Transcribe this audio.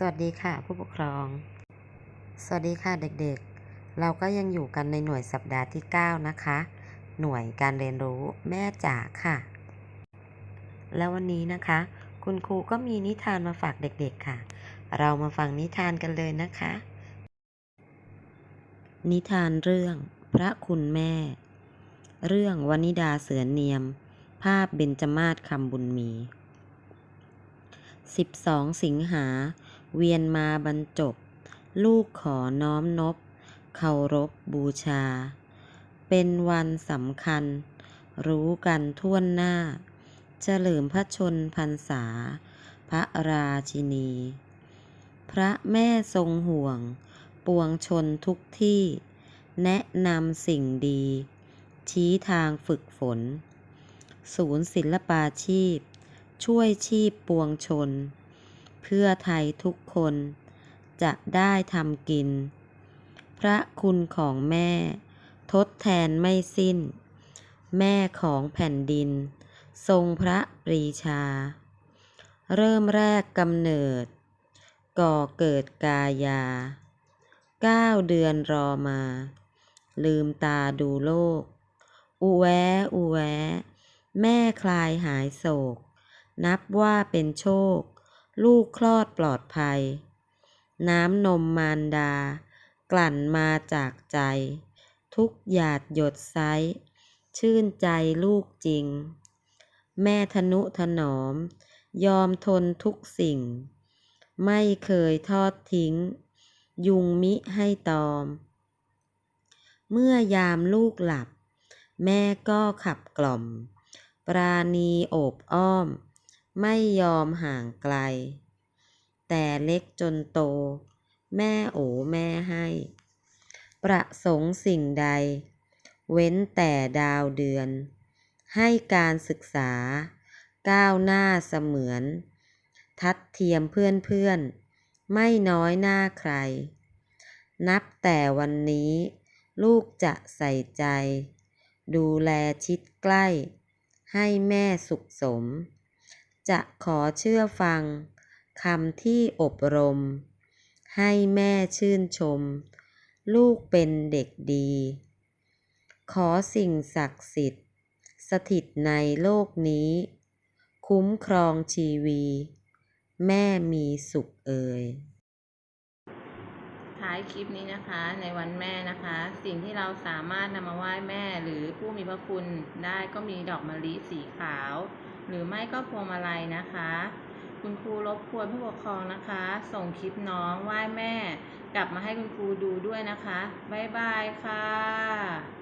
สวัสดีค่ะ ผู้ปกครอง สวัสดีค่ะเด็กๆ เราก็ยังอยู่กันในหน่วยสัปดาห์ที่ 9 นะคะ หน่วยการเรียนรู้แม่จ๋าค่ะ แล้ววันนี้นะคะ คุณครูก็มีนิทานมาฝากเด็กๆค่ะ เรามาฟังนิทานกันเลยนะคะ นิทานเรื่องพระคุณแม่ เรื่องวนิดาเสือเนียม ภาพเบญจมาศคำบุญมี 12 สิงหา เวียนมาบรรจบ ลูกขอน้อมนบเคารพบูชา เป็นวันสำคัญ รู้กันทั่วหน้า เฉลิมพระชนพรรษา พระราชินี พระแม่ทรงห่วง ปวงชนทุกที่ แนะนำสิ่งดี ชี้ทางฝึกฝน ศูนย์ศิลปาชีพ ช่วยชีพปวงชน พื่อไทยทุกคน จะได้ทำกิน พระคุณของแม่ ทดแทนไม่สิ้น แม่ของแผ่นดิน ทรงพระปรีชา เริ่มแรกกำเนิด ก่อเกิดกายาเก้าเดือนรอมา ลืมตาดูโลกอุแวอุแว แม่คลายหายโศก นับว่าเป็นโชค ลูกคลอดปลอดภัย น้ำนมมารดา กลั่นมาจากใจ ทุกหยาดหยดไซส์ชื่นใจลูกจริง แม่ทนุถนอม ยอมทนทุกสิ่ง ไม่เคยทอดทิ้ง ยุงมิให้ตอม เมื่อยามลูกหลับ แม่ก็ขับกล่อม ปราณีโอบอ้อม ไม่ยอมห่างไกล แต่เล็กจนโต แม่โอแม่ให้ ประสงค์สิ่งใด เว้นแต่ดาวเดือน ให้การศึกษา ก้าวหน้าเสมือน ทัดเทียมเพื่อนๆไม่น้อยหน้าใคร นับแต่วันนี้ลูกจะใส่ใจ ดูแลชิดใกล้ ให้แม่สุขสม จะขอเชื่อฟังคำที่อบรม ให้แม่ชื่นชม ลูกเป็นเด็กดี ขอสิ่งศักดิ์สิทธิ์ สถิตในโลกนี้ คุ้มครองชีวี แม่มีสุขเอ่ยท้ายคลิปนี้นะคะในวันแม่นะคะ สิ่งที่เราสามารถนำมาไหว้แม่หรือผู้มีพระคุณได้ก็มีดอกมะลิสีขาว หรือไม่ก็พวงมาลัยนะคะ คุณครูรบกวนผู้ปกครองนะคะ ส่งคลิปน้องไหว้แม่ กลับมาให้คุณครูดูด้วยนะคะ บ๊ายบายค่ะ